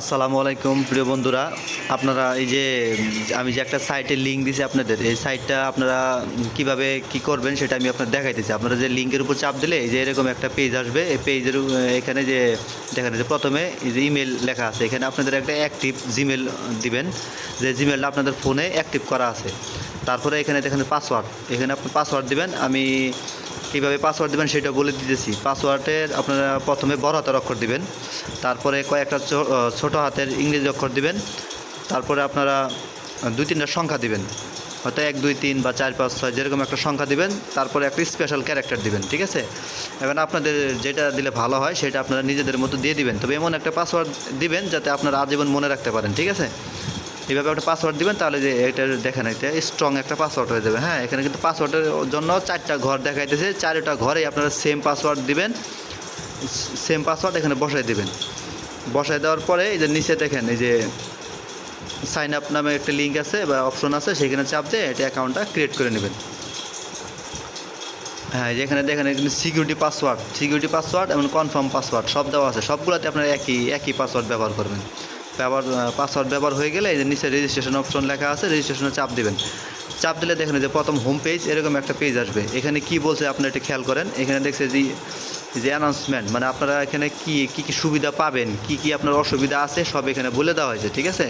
আসসালামু আলাইকুম, প্রিয় বন্ধুরা। আপনারা এই যে, আমি যে একটা সাইটের লিঙ্ক দিছি আপনাদের, এই সাইটটা আপনারা কীভাবে কি করবেন সেটা আমি আপনার দেখাইতেছি। আপনারা যে লিঙ্কের উপর চাপ দিলে, এই যে এরকম একটা পেজ আসবে, এই পেজের এখানে যে দেখেন যে প্রথমে এই যে ইমেল লেখা আছে, এখানে আপনাদের একটা অ্যাক্টিভ জিমেল দিবেন। যে জিমেলটা আপনাদের ফোনে অ্যাক্টিভ করা আছে। তারপরে এখানে দেখেন পাসওয়ার্ড এখানে আপনি পাসওয়ার্ড দিবেন। আমি কীভাবে পাসওয়ার্ড দেবেন সেটা বলে দিতেছি। পাসওয়ার্ডের আপনারা প্রথমে বড় হাতের অক্ষর দিবেন, তারপরে কয়েকটা ছোট হাতের ইংরেজি অক্ষর দিবেন, তারপরে আপনারা দুই তিনটা সংখ্যা দিবেন। হয়তো এক, দুই, তিন বা চার, পাঁচ, ছয় যেরকম একটা সংখ্যা দিবেন, তারপরে একটা স্পেশাল ক্যারেক্টার দিবেন, ঠিক আছে? এখন আপনাদের যেটা দিলে ভালো হয়, সেটা আপনারা নিজেদের মতো দিয়ে দিবেন। তবে এমন একটা পাসওয়ার্ড দিবেন যাতে আপনারা আজীবন মনে রাখতে পারেন, ঠিক আছে? এইভাবে একটা পাসওয়ার্ড দিবেন, তাহলে যে এটা দেখেন এটা স্ট্রং একটা পাসওয়ার্ড হয়ে যাবে। হ্যাঁ এখানে কিন্তু পাসওয়ার্ডের জন্য চারটা ঘর দেখাইতেছে, চারটা ঘরেই আপনারা সেম পাসওয়ার্ড দিবেন সেম পাসওয়ার্ড এখানে বসাই দিবেন। বসাই দেওয়ার পরে এই যে নিচে দেখেন, এই যে সাইন আপ নামে একটা লিঙ্ক আছে বা অপশন আছে, সেখানে চাপ দিয়ে এটা অ্যাকাউন্টটা ক্রিয়েট করে নেবেন। হ্যাঁ এই যে এখানে দেখেন সিকিউরিটি পাসওয়ার্ড সিকিউরিটি পাসওয়ার্ড এবং কনফার্ম পাসওয়ার্ড সব দেওয়া আছে। সবগুলোতে আপনারা একই একই পাসওয়ার্ড ব্যবহার করবেন। ব্যবহার পাসওয়ার্ড ব্যবহার হয়ে গেলে এই যে নিচে রেজিস্ট্রেশন অপশন লেখা আছে রেজিস্ট্রেশনে চাপ দিবেন। চাপ দিলে দেখেন যে প্রথম হোম পেজ এরকম একটা পেজ আসবে। এখানে কি বলছে আপনি এটা খেয়াল করেন। এখানে দেখছে যে যে অ্যানাউন্সমেন্ট মানে আপনারা এখানে কি কি কি সুবিধা পাবেন, কি কি আপনার অসুবিধা আছে, সব এখানে বলে দেওয়া হয়েছে, ঠিক আছে?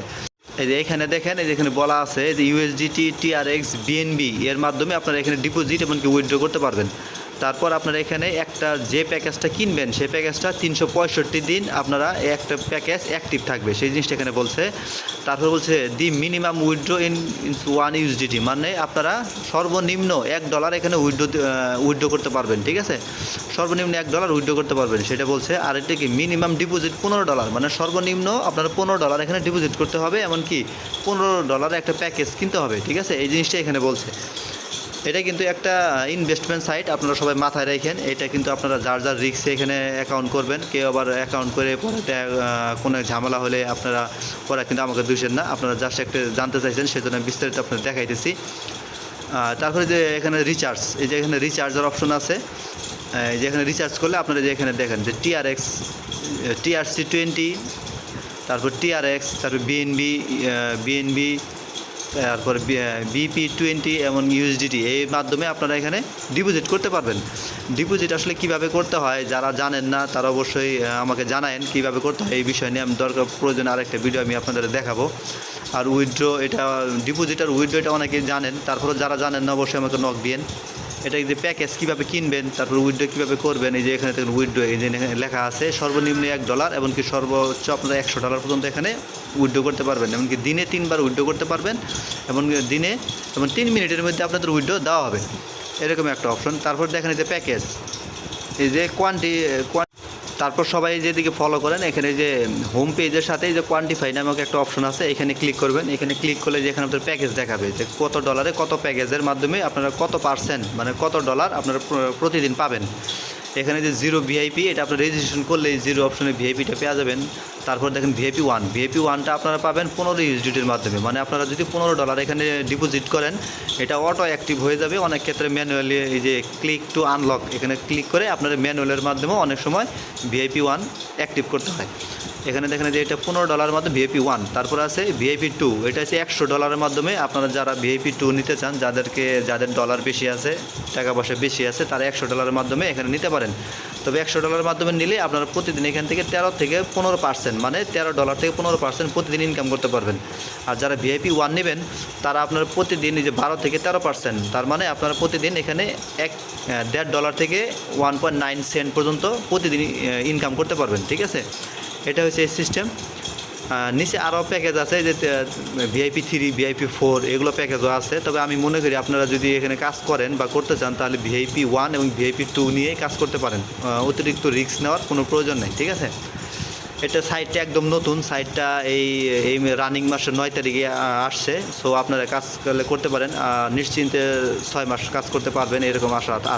এই যে এখানে দেখেন, এই যে এখানে বলা আছে যে ইউএসডিটি টিআরএক্স বিএনবি এর মাধ্যমে আপনারা এখানে ডিপোজিট এমনকি উইথড্র করতে পারবেন। তারপর আপনারা এখানে একটা যে প্যাকেজটা কিনবেন, সেই প্যাকেজটা তিনশো পঁয়ষট্টি দিন আপনারা একটা প্যাকেজ অ্যাক্টিভ থাকবে। সেই জিনিসটা এখানে বলছে। তারপর বলছে the minimum withdraw in one USDT মানে আপনারা সর্বনিম্ন এক ডলার এখানে উইথড্র উইথড্র করতে পারবেন, ঠিক আছে? সর্বনিম্ন এক ডলার উইড্রো করতে পারবেন। সেটা বলছে, আর এটা কি মিনিমাম ডিপোজিট পনেরো ডলার মানে সর্বনিম্ন আপনারা পনেরো ডলার এখানে ডিপোজিট করতে হবে, এমনকি পনেরো ডলার একটা প্যাকেজ কিনতে হবে, ঠিক আছে? এই জিনিসটা এখানে বলছে। এটা কিন্তু একটা ইনভেস্টমেন্ট সাইট আপনারা সবাই মাথায় রাখেন। এটা কিন্তু আপনারা যার যার রিক্সে এখানে অ্যাকাউন্ট করবেন। কেউ আবার অ্যাকাউন্ট করে পরে কোনো ঝামেলা হলে আপনারা পরে কিন্তু আমাকে দুষেন না। আপনারা জাস্ট একটা জানতে চাইছেন, সেজন্য বিস্তারিত আপনাদের দেখাইতেছি। তারপরে যে এখানে রিচার্জ এই যে এখানে রিচার্জের অপশন আছে। যে এখানে রিচার্জ করলে আপনারা যে এখানে দেখেন যে টিআরএক্স টিআরসি টোয়েন্টি তারপর টিআরএক্স তারপর বিএনবি বিএনবি তারপর বিপি টোয়েন্টি এবং ইউএসডিটি এর মাধ্যমে আপনারা এখানে ডিপোজিট করতে পারবেন। ডিপোজিট আসলে কীভাবে করতে হয়, যারা জানেন না, তারা অবশ্যই আমাকে জানায়েন কীভাবে করতে হয়, এই বিষয় নিয়ে আমি দরকার, প্রয়োজন আরেকটা ভিডিও আমি আপনাদের দেখাবো। আর উইথড্র এটা ডিপোজিট আর উইথড্র এটা অনেকে জানেন তারপরে যারা জানেন না, অবশ্যই আমাকে নক দিয়েন। এটা যে প্যাকেজ কীভাবে কিনবেন, তারপর উইড্রো কীভাবে করবেন, এই যে এখানে দেখুন উইড্রো এই যে লেখা আছে, সর্বনিম্ন এক ডলার এমনকি সর্বোচ্চ আপনারা একশো ডলার পর্যন্ত এখানে উইড্রো করতে পারবেন। এমনকি দিনে তিনবার উইড্রো করতে পারবেন এবং দিনে এবং তিন মিনিটের মধ্যে আপনাদের উইড্রো দেওয়া হবে। এরকম একটা অপশন তারপর দেখেন এই যে প্যাকেজ এই যে কোয়ান্টি কোয়ান্টি তারপর সবাই যেদিকে ফলো করেন, এখানে যে হোম পেজের সাথে যে কোয়ান্টিফাই নামক একটা অপশন আছে, এখানে ক্লিক করবেন। এখানে ক্লিক করলে যে এখানে আপনার প্যাকেজ দেখাবে যে কত ডলারে কত প্যাকেজের মাধ্যমে আপনারা কত পার্সেন্ট মানে কত ডলার আপনারা প্রতিদিন পাবেন। এখানে যে জিরো ভিআইপি এটা আপনার রেজিস্ট্রেশন করলেই জিরো অপশনে ভিআইপিটা পেয়ে যাবেন। তারপর দেখেন ভিআইপি ওয়ান ভিআইপি ওয়ানটা আপনারা পাবেন পনেরো ইউএসডিটির মাধ্যমে। মানে আপনারা যদি পনেরো ডলার এখানে ডিপোজিট করেন, এটা অটো অ্যাক্টিভ হয়ে যাবে। অনেক ক্ষেত্রে ম্যানুয়ালি এই যে ক্লিক টু আনলক এখানে ক্লিক করে আপনারা ম্যানুয়ালের মাধ্যমেও অনেক সময় ভিআইপি ওয়ান অ্যাক্টিভ করতে হয়। এখানে দেখেন যে এটা পনেরো ডলারের মাধ্যমে ভিআইপি ওয়ান তারপর আছে ভিআইপি টু এটা হচ্ছে একশো ডলারের মাধ্যমে আপনারা যারা ভিআইপি টু নিতে চান, যাদেরকে, যাদের ডলার বেশি আছে, টাকা পয়সা বেশি আছে, তারা একশো ডলারের মাধ্যমে এখানে নিতে পারেন। তবে একশো ডলারের মাধ্যমে নিলে আপনারা প্রতিদিন এখান থেকে তেরো থেকে পনেরো পার্সেন্ট মানে তেরো ডলার থেকে পনেরো পার্সেন্ট প্রতিদিন ইনকাম করতে পারবেন। আর যারা ভিআইপি ওয়ান নেবেন, তারা আপনারা প্রতিদিন যে বারো থেকে তেরো পার্সেন্ট তার মানে আপনারা প্রতিদিন এখানে এক, দেড় ডলার থেকে ওয়ান পয়েন্ট নাইন সেন্ট পর্যন্ত প্রতিদিন ইনকাম করতে পারবেন, ঠিক আছে? এটা হচ্ছে এই সিস্টেম নিচে আরও প্যাকেজ আছে যে ভিআইপি থ্রি ভিআইপি ফোর এগুলো প্যাকেজও আছে। তবে আমি মনে করি আপনারা যদি এখানে কাজ করেন বা করতে চান, তাহলে ভিআইপি ওয়ান এবং ভিআইপি টু নিয়েই কাজ করতে পারেন। অতিরিক্ত রিস্ক নেওয়ার কোনো প্রয়োজন নেই, ঠিক আছে? এটা সাইটটা একদম নতুন। সাইটটা এই এই রানিং মাসের নয় তারিখে আসছে। সো আপনারা কাজ করতে পারেন। নিশ্চিন্তে ছয় মাস কাজ করতে পারবেন, এরকম আশা